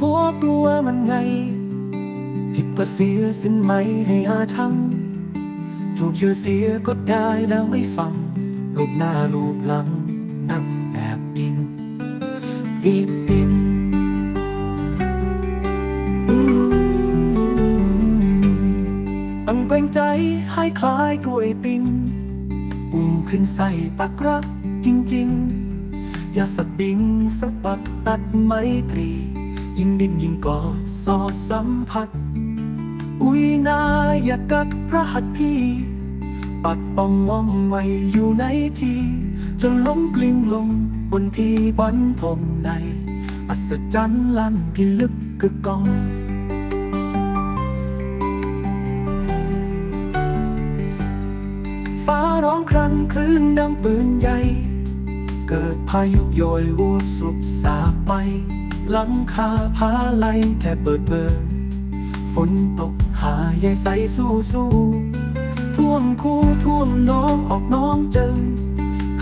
กลัวกลัวมันไง ผิดก็เสียสิ้นไหมให้อาทำถูกเชื่อเสียก็ได้แล้วไม่ฟังลูกหน้าลูกหลัง นั่งแอบอินอีบอินอังเกรงใจให้คล้ายกล้วยปิ้งปุ่มขึ้นใส่ตักรักจริง ๆ อย่าสะบิงสะบัดตัดไมตรี ยิ่งดิ้นยิ่งกอดสอสัมผัส อุ้ยนาอยากัดพระหัตถ์พี่ ปัดป้องมองไว้อยู่ในที่จนล้มกลิ้งลงบนที่บอนทมใน อัศจรรย์ล้ำพิลึกกึกกองฟ้าร้องครันคลื่นดังปืนใหญ่ เกิดพายุโยยวัวสุบสาไป หลังคาพาไหลแค่เปิดเบิดฝนตกหายายใสสู้สู้ท่วมคู่ท่วมน้องออกน้องเจิง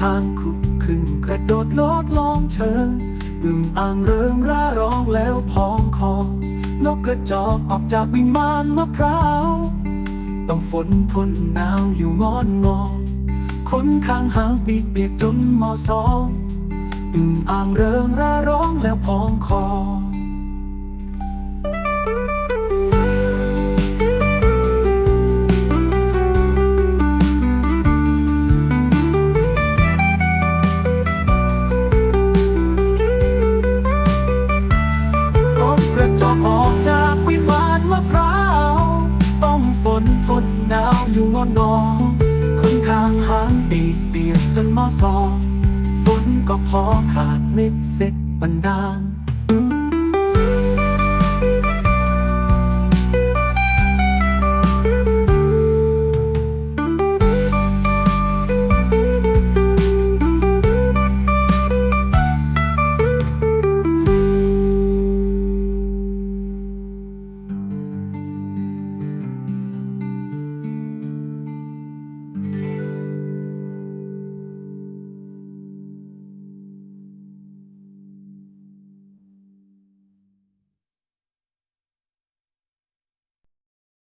ทางขุกขึ้นกระโดดโลดลองเชิงอึ่งอ่างเริงร่าร้องแล้วพองคอนกกระจอกออกจากวิมานมะพร้าว ต้องฝนทนหนาวอยู่งอนงอคนข้างหางปีกเปียกจนมอสอง อึ่งอ่างเริงร่าร้องแล้วพองคอรถกระจอกออกจากวิมานมะพร้าว ต้องฝนทนหนาวอยู่งอนงอคนข้างหางปีกเปียกจนมอสอง ก็พอขาดมิดเสร็จบันดาล